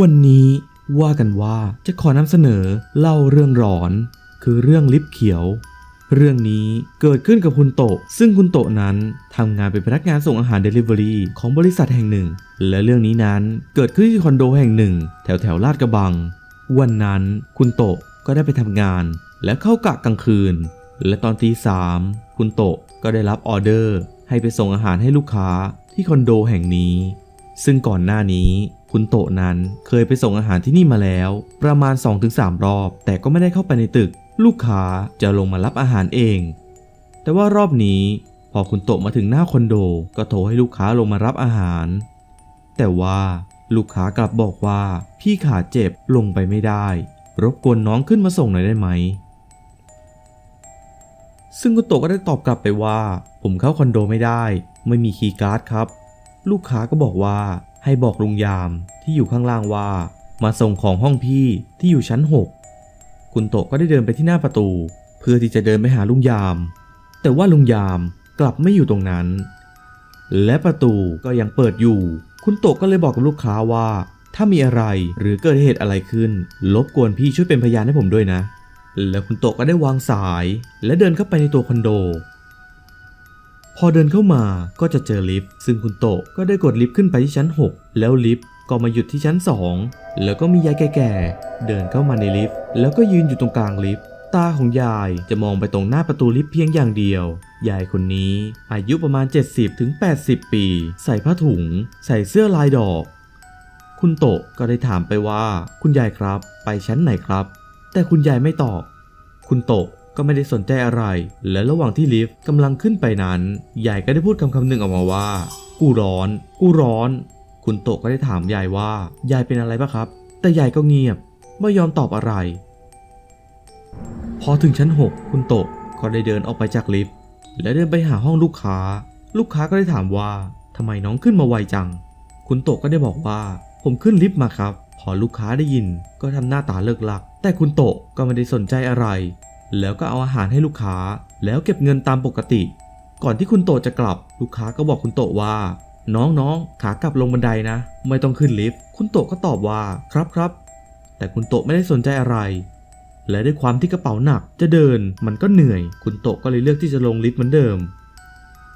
วันนี้ว่ากันว่าจะขอนำเสนอเล่าเรื่องหลอน คือเรื่องลิฟต์เขียว เรื่องนี้เกิดขึ้นกับคุณโตะ ซึ่งคุณโตะนั้นทำงานเป็นพนักงานส่งอาหารเดลิเวอรี่ของบริษัทแห่งหนึ่ง และเรื่องนี้นั้นเกิดขึ้นที่คอนโดแห่งหนึ่ง แถวแถวลาดกระบัง วันนั้นคุณโตะก็ได้ไปทำงาน และเข้ากะกลางคืน และตอนตีสามคุณโตะก็ได้รับออเดอร์ ให้ไปส่งอาหารให้ลูกค้าที่คอนโดแห่งนี้ ซึ่งก่อนหน้านี้ คุณโตะนั้นเคยไปส่งอาหารที่นี่มาแล้ว ประมาณ 2-3 รอบ แต่ก็ไม่ได้เข้าไปในตึก ลูกค้าจะลงมารับอาหารเอง แต่ว่ารอบนี้พอคุณโตะมาถึงหน้าคอนโด ก็โทรให้ลูกค้าลงมารับอาหาร แต่ว่าลูกค้ากลับบอกว่าพี่ขาเจ็บลงไปไม่ได้ รบกวนน้องขึ้นมาส่งหน่อยได้ไหม ซึ่งคุณโตะก็ได้ตอบกลับไปว่า ผมเข้าคอนโดไม่ได้ ไม่มีคีย์การ์ดครับ ลูกค้าก็บอกว่า ให้บอกลุงยามที่อยู่ข้างล่างว่า มาส่งของห้องพี่ที่อยู่ชั้น 6 คุณโตก็ได้เดินไปที่หน้าประตู เพื่อที่จะเดินไปหาลุงยาม แต่ว่าลุงยามกลับไม่อยู่ตรงนั้น และประตูก็ยังเปิดอยู่ คุณโตก็เลยบอกกับลูกค้าว่า ถ้ามีอะไรหรือเกิดเหตุอะไรขึ้นรบกวนพี่ช่วยเป็นพยานให้ผมด้วยนะ แล้วคุณโตก็ได้วางสาย และเดินเข้าไปในตัวคอนโด พอเดินเข้ามาก็จะเจอลิฟต์ซึ่งคุณโตะก็ได้กดลิฟต์ขึ้นไปที่ชั้น 6 แล้วลิฟต์ก็มาหยุดที่ชั้น 2 แล้วก็มียายแก่ๆเดินเข้ามาในลิฟต์แล้วก็ยืนอยู่ตรงกลางลิฟต์ตาของยายจะมองไปตรงหน้าประตูลิฟต์เพียงอย่างเดียว ยายคนนี้อายุประมาณ 70-80 ปี ใส่ผ้าถุง ใส่เสื้อลายดอก คุณโตะก็ได้ถามไปว่า คุณยายครับ ไปชั้นไหนครับ แต่คุณยายไม่ตอบ คุณโตะ ก็ไม่ได้สนใจอะไร และระหว่างที่ลิฟต์กำลังขึ้นไปนั้น ยายก็ได้พูดคำคำหนึ่งออกมาว่า กูร้อน กูร้อน คุณโตะก็ได้ถามยายว่า ยายเป็นอะไรปะครับ แต่ยายก็เงียบ ไม่ยอมตอบอะไร พอถึงชั้น 6 คุณโตะก็ได้เดินออกไปจากลิฟต์ และเดินไปหาห้องลูกค้า ลูกค้าก็ได้ถามว่าทำไมน้องขึ้นมาไวจัง คุณโตะก็ได้บอกว่า ผมขึ้นลิฟต์มาครับ พอลูกค้าได้ยินก็ทำหน้าตาเลิกลัก แต่คุณโตะก็ไม่ได้สนใจอะไร แล้วก็เอาอาหารให้ลูกค้า แล้วเก็บเงินตามปกติ ก่อนที่คุณโตจะกลับ ลูกค้าก็บอกคุณโตว่า น้องๆ ขากลับลงบันไดนะ ไม่ต้องขึ้นลิฟต์ คุณโตก็ตอบว่าครับครับแต่คุณโตไม่ได้สนใจอะไร และด้วยความที่กระเป๋าหนักจะเดินมันก็เหนื่อย คุณโตก็เลยเลือกที่จะลงลิฟต์เหมือนเดิม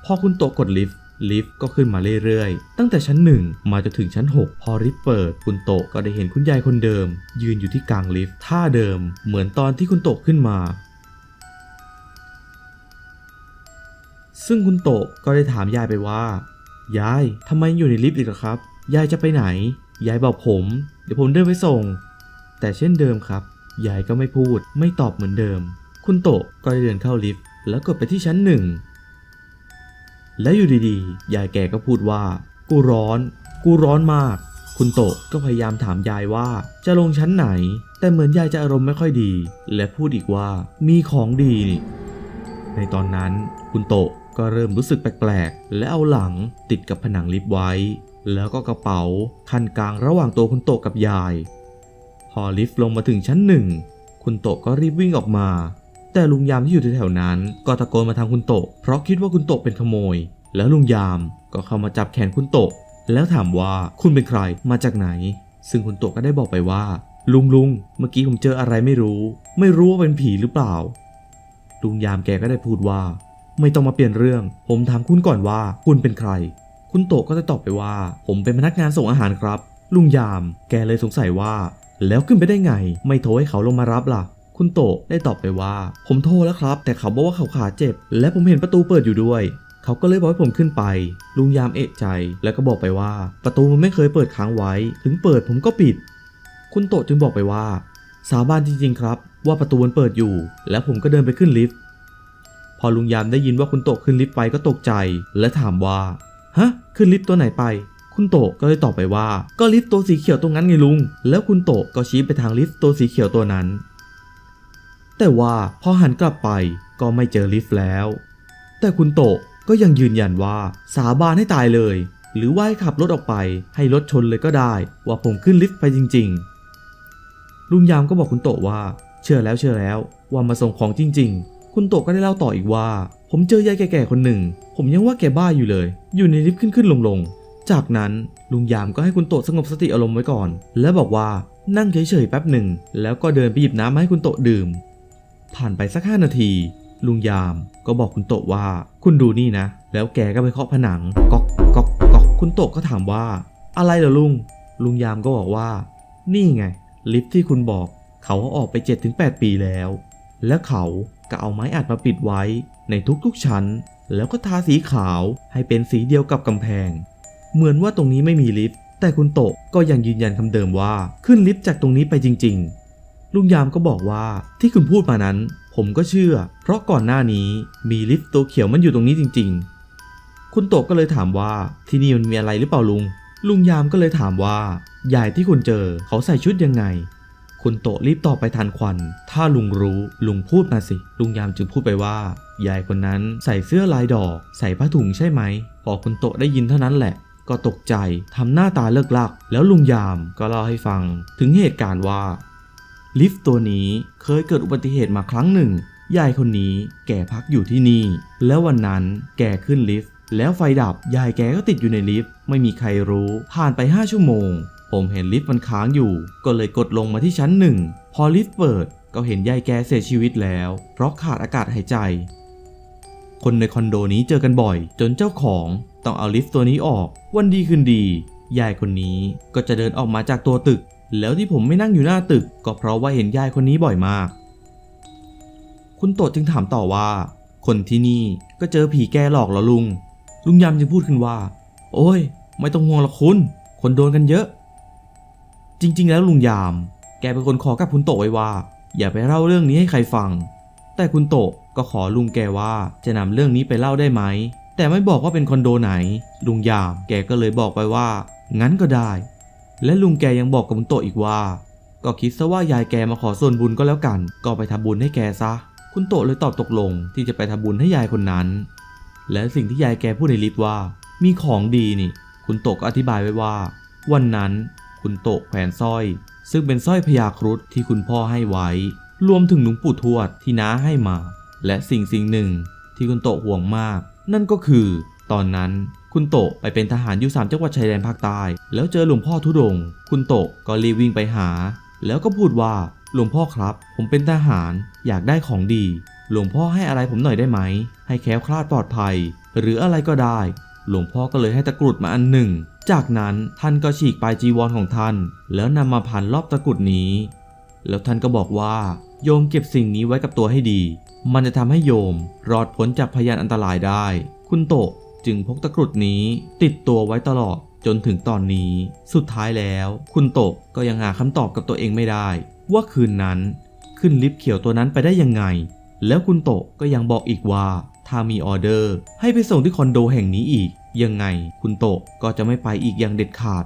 พอคุณโตกดลิฟต์ ลิฟต์ก็ขึ้นมาเรื่อยๆ ตั้งแต่ชั้นหนึ่งมาจนถึงชั้น 6 พอลิฟต์เปิด คุณโตะก็ได้เห็นคุณยายคนเดิม ยืนอยู่ที่กลางลิฟต์ท่าเดิม เหมือนตอนที่คุณโตะขึ้นมา ซึ่งคุณโตะก็ได้ถามยายไปว่า ยายทำไมอยู่ในลิฟต์อีกล่ะครับ ยายจะไปไหน ยายบอกผม เดี๋ยวผมเดินไปส่ง แต่เช่นเดิมครับ ยายก็ไม่พูด ไม่ตอบเหมือนเดิม คุณโตะก็ได้เดินเข้าลิฟต์แล้วกดไปที่ชั้นหนึ่ง และอยู่ดีๆ ยายแกก็พูดว่า กูร้อน กูร้อนมาก คุณโตะก็พยายามถามยายว่า จะลงชั้นไหน แต่เหมือนยายจะอารมณ์ไม่ค่อยดี และพูดอีกว่า มีของดีนี่ ในตอนนั้น คุณโตะก็เริ่มรู้สึกแปลกๆ และเอาหลังติดกับผนังลิฟต์ไว้ แล้วก็กระเป๋าคันกลางระหว่างตัวคุณโตะกับยาย พอลิฟต์ลงมาถึงชั้นหนึ่ง คุณโตะก็รีบวิ่งออกมา แต่ลุงยามที่อยู่แถวๆนั้น ก็ตะโกนมาทางคุณโตะเพราะคิดว่าคุณโตะเป็นขโมย แล้วลุงยามก็เข้ามาจับแขนคุณโตะแล้วถามว่าคุณเป็นใครมาจากไหน ซึ่งคุณโตะก็ได้บอกไปว่า ลุงลุงเมื่อกี้ผมเจออะไรไม่รู้ ไม่รู้ว่าเป็นผีหรือเปล่า ลุงยามแกก็ได้พูดว่า ไม่ต้องมาเปลี่ยนเรื่อง ผมถามคุณก่อนว่า คุณเป็นใคร คุณโตะก็จะตอบไปว่า ผมเป็นพนักงานส่งอาหารครับ ลุงยาม แกเลยสงสัยว่า แล้วขึ้นไปได้ไง ไม่โทรให้เขาลงมารับล่ะ คุณโตะได้ตอบไปว่า ผมโทรแล้วครับ แต่เขาบอกว่าเขาขาเจ็บ และผมเห็นประตูเปิดอยู่ด้วย เขาก็เลยบอกให้ผมขึ้นไป ลุงยามเอะใจ แล้วก็บอกไปว่า ประตูมันไม่เคยเปิดค้างไว้ ถึงเปิดผมก็ปิด คุณโตะจึงบอกไปว่า สาบานจริงๆครับ ว่าประตูมันเปิดอยู่ แล้วผมก็เดินไปขึ้นลิฟต์พอลุงยามได้ยินว่าคุณโตะขึ้นลิฟต์ไปก็ตกใจ และถามว่าฮะขึ้นลิฟต์ตัวไหนไปคุณโตก็เลยตอบไปว่า ก็ลิฟต์ตัวสีเขียวตรงนั้นไงลุง แล้วคุณโตก็ชี้ไปทางลิฟต์ตัวสีเขียวตัวนั้น แต่ว่าพอหันกลับไปก็ไม่เจอลิฟต์แล้ว แต่คุณโตะก็ยังยืนยันว่าสาบานให้ตายเลย หรือว่าให้ขับรถออกไปให้รถชนเลยก็ได้ ว่าผมขึ้นลิฟต์ไปจริง ๆ ลุงยามก็บอกคุณโตะว่า เชื่อแล้วเชื่อแล้วว่ามาส่งของจริง ๆ คุณโตะก็ได้เล่าต่ออีกว่า ผมเจอยายแก่ๆคนหนึ่ง ผมยังว่าแกบ้าอยู่เลย อยู่ในลิฟต์ขึ้นขึ้นลงลงๆจากนั้นลุงยามก็ให้คุณโตะสงบสติอารมณ์ไว้ก่อน และบอกว่านั่งเฉยๆแป๊บหนึ่งแล้วก็เดินไปหยิบน้ำมาให้คุณโตะดื่ม ผ่านไปสักห้านาที ลุงยามก็บอกคุณโตะว่า คุณดูนี่นะ แล้วแกก็ไปเคาะผนังก๊อกก๊อกก๊อกคุณโตะก็ถามว่า อะไรเหรอลุง ลุงยามก็บอกว่า นี่ไง ลิฟที่คุณบอกเขาอออกไป 7-8 ปีแล้ว แล้วเขาก็เอาไม้อัดมาปิดไว้ในทุกๆชั้น แล้วก็ทาสีขาวให้เป็นสีเดียวกับกำแพง เหมือนว่าตรงนี้ไม่มีลิฟต์ แต่คุณโตะก็ยังยืนยันคำเดิมว่าขึ้นลิฟต์จากตรงนี้ไปจริง ๆ ลุงยามก็บอกว่าที่คุณพูดมานั้น ผมก็เชื่อ เพราะก่อนหน้านี้มีลิฟต์ตัวเขียวมันอยู่ตรงนี้จริง ๆ คุณโตก็เลยถามว่าที่นี่มันมีอะไรหรือเปล่าลุง ลุงยามก็เลยถามว่ายายที่คุณเจอเขาใส่ชุดยังไง คุณโตรีบตอบไปทันควัน ถ้าลุงรู้ลุงพูดมาสิ ลุงยามจึงพูดไปว่ายายคนนั้นใส่เสื้อลายดอก ใส่ผ้าถุงใช่ไหม พอคุณโตได้ยินเท่านั้นแหละ ก็ตกใจทำหน้าตาเลิกลัก แล้วลุงยามก็เล่าให้ฟัง ถึงเหตุการณ์ว่า ลิฟต์ตัวนี้เคยเกิดอุบัติเหตุมาครั้งหนึ่ง ยายคนนี้แกพักอยู่ที่นี่ แล้ววันนั้นแกขึ้นลิฟต์แล้วไฟดับ ยายแกก็ติดอยู่ในลิฟต์ ไม่มีใครรู้ ผ่านไป 5 ชั่วโมง ผมเห็นลิฟต์มันค้างอยู่ ก็เลยกดลงมาที่ชั้นหนึ่ง พอลิฟต์เปิดก็เห็นยายแกเสียชีวิตแล้ว เพราะขาดอากาศหายใจ คนในคอนโดนี้เจอกันบ่อย จนเจ้าของต้องเอาลิฟต์ตัวนี้ออก วันดีคืนดี ยายคนนี้ก็จะเดินออกมาจากตัวตึก แล้วที่ผมไม่นั่งอยู่หน้าตึกก็เพราะว่าเห็นยายคนนี้บ่อยมาก คุณโตดจึงถามต่อว่า คนที่นี่ก็เจอผีแกหลอกเหรอลุง ลุงยามจึงพูดขึ้นว่า โอ้ย ไม่ต้องห่วงหรอกคุณ คนโดนกันเยอะ จริง ๆ แล้วลุงยามแกเป็นคนขอกับคุณโตไว้ว่า อย่าไปเล่าเรื่องนี้ให้ใครฟัง แต่คุณโตก็ขอลุงแกว่าจะนำเรื่องนี้ไปเล่าได้ไหม แต่ไม่บอกว่าเป็นคอนโดไหน ลุงยามแกก็เลยบอกไปว่า งั้นก็ได้ และลุงแกยังบอกกับคุณโตะอีกว่า ก็คิดซะว่ายายแกมาขอส่วนบุญก็แล้วกัน ก็ไปทำบุญให้แกซะ คุณโตะเลยตอบตกลงที่จะไปทำบุญให้ยายคนนั้น และสิ่งที่ยายแกพูดในลิฟต์ว่า มีของดีนี่ คุณโตะก็อธิบายไว้ว่า วันนั้นคุณโตะแขวนสร้อย ซึ่งเป็นสร้อยพญาครุฑที่คุณพ่อให้ไว้ รวมถึงหลวงปู่ทวดที่น้าให้มา และสิ่งสิ่งหนึ่งที่คุณโตะห่วงมาก นั่นก็คือ ตอนนั้น คุณโตะไปเป็นทหารอยู่สามจังหวัดชายแดนภาคใต้ แล้วเจอหลวงพ่อทุดง คุณโตะก็รีวิ่งไปหา แล้วก็พูดว่าหลวงพ่อครับ ผมเป็นทหารอยากได้ของดี หลวงพ่อให้อะไรผมหน่อยได้ไหม ให้แคล้วคลาดปลอดภัย หรืออะไรก็ได้ หลวงพ่อก็เลยให้ตะกรุดมาอันหนึ่ง จากนั้นท่านก็ฉีกปลายจีวรของท่าน แล้วนำมาพันรอบตะกรุดนี้ แล้วท่านก็บอกว่า โยมเก็บสิ่งนี้ไว้กับตัวให้ดี มันจะทำให้โยมรอดพ้นจากพยานอันตรายได้ คุณโต จึงพกตะกรุดนี้ติดตัวไว้ตลอดจนถึงตอนนี้ สุดท้ายแล้ว คุณโตกก็ยังหาคำตอบกับตัวเองไม่ได้ ว่าคืนนั้นขึ้นลิฟต์เขียวตัวนั้นไปได้ยังไง แล้วคุณโตกก็ยังบอกอีกว่าถ้ามีออเดอร์ ให้ไปส่งที่คอนโดแห่งนี้อีก ยังไงคุณโตก็จะไม่ไปอีกอย่างเด็ดขาด